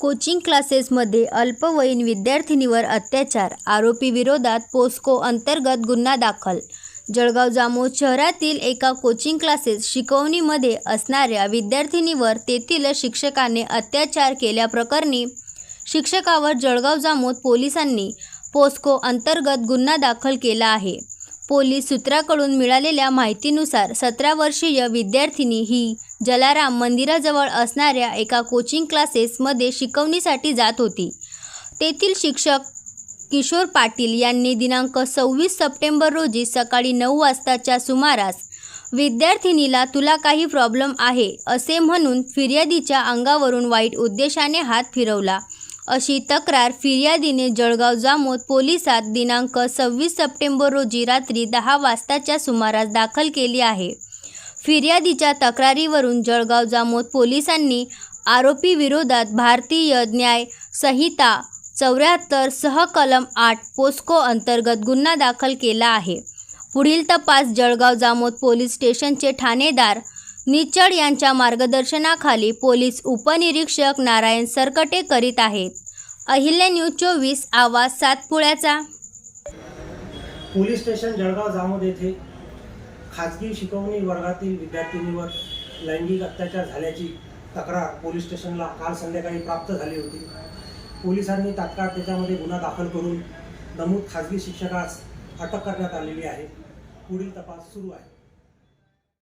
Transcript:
Coaching क्लासेसमध्ये अल्पवयीन विद्यार्थिनीवर अत्याचार आरोपी विरोधात पोस्को अंतर्गत गुन्हा दाखल. जळगाव जामोद शहरातील एका कोचिंग क्लासेस शिकवणीमध्ये असणाऱ्या विद्यार्थिनीवर तेथील शिक्षकाने अत्याचार केल्याप्रकरणी शिक्षकावर जळगाव जामोद पोलिसांनी पोस्को अंतर्गत गुन्हा दाखल केला आहे. पोलीस सूत्राकडून मिळालेल्या माहितीनुसार सतरा वर्षीय विद्यार्थिनी ही जलाराम मंदिराजवळ असणाऱ्या एका कोचिंग क्लासेसमध्ये शिकवणीसाठी जात होती. तेथील शिक्षक किशोर पाटील यांनी दिनांक सव्वीस सप्टेंबर रोजी सकाळी नऊ वाजताच्या सुमारास विद्यार्थिनीला तुला काही प्रॉब्लेम आहे असे म्हणून फिर्यादीच्या अंगावरून वाईट उद्देशाने हात फिरवला. अशी तक्रार फिर्यादीने जळगाव जामोद पोलिसात दिनांक सव्वीस सप्टेंबर रोजी रात्री दहा वाजताच्या सुमारास दाखल केली आहे. फिर्यादीच्या तक्रारीवरून जळगाव जामोद पोलिसांनी आरोपी विरोधात भारतीय न्याय संहिता चौऱ्याहत्तर सह कलम आठ पोस्को अंतर्गत गुन्हा दाखल केला आहे. पुढील तपास जळगाव जामोद पोलीस स्टेशनचे ठाणेदार निचड यांच्या मार्गदर्शनाखाली पोलीस उपनिरीक्षक नारायण सरकटे करीत आहेत. अहिल्या न्यूज चोवीस आवाज सातपुड्याचा. पोलीस स्टेशन जळगाव जामोद येथे खाजगी शिकवणी वर्गातील विद्यार्थिनीवर लैंगिक अत्याचार झाल्याची तक्रार पोलीस स्टेशनला काल संध्याकाळी प्राप्त झाली होती. पोलिसांनी तात्काळ त्याच्यामध्ये गुन्हा दाखल करून नमूद खाजगी शिक्षकास अटक करण्यात आलेली आहे. पुढील तपास सुरू आहे.